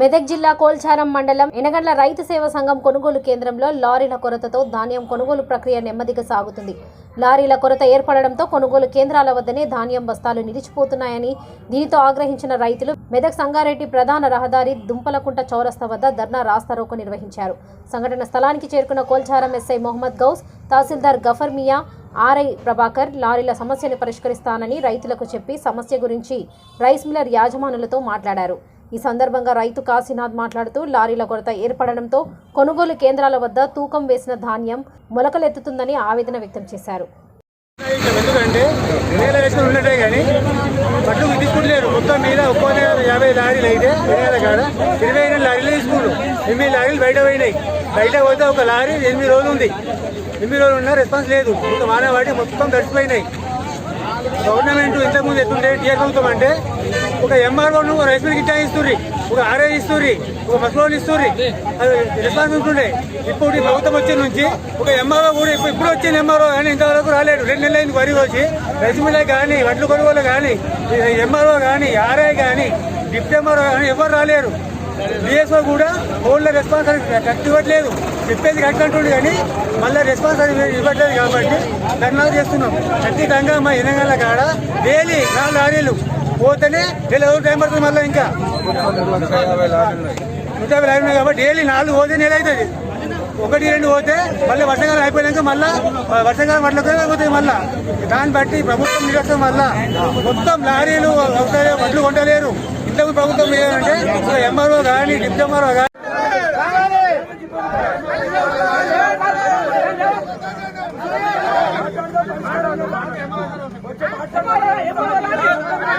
మెదక్ జిల్లా కోల్చారం మండలం ఎనగండ్ల రైతు సేవ సంఘం కొనుగోలు కేంద్రంలో లారీల కొరతతో ధాన్యం కొనుగోలు ప్రక్రియ నెమ్మదిగా సాగుతుంది. లారీల కొరత ఏర్పడడంతో కొనుగోలు కేంద్రాల వద్దనే ధాన్యం బస్తాలు నిలిచిపోతున్నాయని దీనితో ఆగ్రహించిన రైతులు మెదక్ సంగారెడ్డి ప్రధాన రహదారి దుంపలకుంట చౌరస్తా వద్ద ధర్నా రాస్తారోకు నిర్వహించారు. సంఘటన స్థలానికి చేరుకున్న కోల్చారం ఎస్ఐ మొహమ్మద్ గౌస్ తహసీల్దార్ గఫర్ మియా ఆర్ఐ ప్రభాకర్ లారీల సమస్యను పరిష్కరిస్తానని రైతులకు చెప్పి సమస్య గురించి రైస్ మిల్లర్ యాజమానులతో మాట్లాడారు. ఈ సందర్భంగా రైతు కాశీనాథ్ మాట్లాడుతూ లారీల కొరత ఏర్పడడంతో కొనుగోలు కేంద్రాల వద్ద తూకం వేసిన ధాన్యం మొలకలెత్తుతుందని ఆవేదన వ్యక్తం చేశారు. ఎందుకంటే వేల వేసుకుని ఉన్నట్టే కానీ తీసుకుంటలేరు మొత్తం మీద ఒక్కో నెల యాభై లారీలు అయితే వేల కాడ ఇరవై ఎనిమిది లారీలు తీసుకుంటు ఎనిమిది లారీలు బయట పోయినాయి. బయట పోతే ఒక లారీ ఎనిమిది రోజులు ఉంది. ఎనిమిది రోజులు ఉన్నా రెస్పాన్స్ లేదు. ఇంకా మానవ వాటి మొత్తం గడిచిపోయినాయి గవర్నమెంట్ ఇంతకుముందు ఎట్లుండే టీఆర్ ప్రభుత్వం అంటే ఒక ఎంఆర్ఓను రైస్ మిల్ గిట్టా ఇస్తుర్రి ఒక ఆర్ఐ ఇస్తుర్రి ఒక మసలోని ఇస్తుర్రి అది రెస్పాన్స్ ఇప్పుడు ఈ ప్రభుత్వం వచ్చే నుంచి ఒక ఎంఆర్ఓ కూడా ఇప్పుడు ఇప్పుడు వచ్చిన ఎంఆర్ఓ కానీ ఇంతవరకు రాలేడు రెండు నెలలు అయింది వరి వచ్చి రైస్ మిల్ కానీ వడ్లు కొనుగోలు కానీ ఎంఆర్ఓ కానీ ఆర్ఐ కానీ డిప్టీ ఎంఆర్ఓ కానీ ఎవరు రాలేరు. డిఎస్ఓ కూడా ఫోన్లో రెస్పాన్స్ కరెక్ట్ ఇవ్వట్లేదు. చెప్పేది కరెక్ట్ అంటుండే కానీ మళ్ళీ రెస్పాన్స్ ఇవ్వట్లేదు కాబట్టి ధర్నాలు చేస్తున్నాం. ఖచ్చితంగా మా ఇనగల కాడ డైలీ నాలుగు లారీలు పోతేనే డైలీ ఎవరు టైం పడుతుంది మళ్ళీ ఇంకా? నూట యాభై లైన్ ఉన్నాయి కాబట్టి డైలీ నాలుగు పోతే నెల అవుతుంది. ఒకటి రెండు పోతే మళ్ళీ వర్షాకాలం అయిపోయాక మళ్ళీ వర్షాకాలం వడ్లకు పోతుంది మళ్ళీ. దాన్ని బట్టి ప్రభుత్వం నిలబడుతుంది మళ్ళీ. మొత్తం లారీలు వడ్లు కొంటలేరు. ఇంతకు ప్రభుత్వం ఏంటంటే ఎంఆర్ఓ కానీ డిప్యూటీ ఎంఆర్ఓ కానీ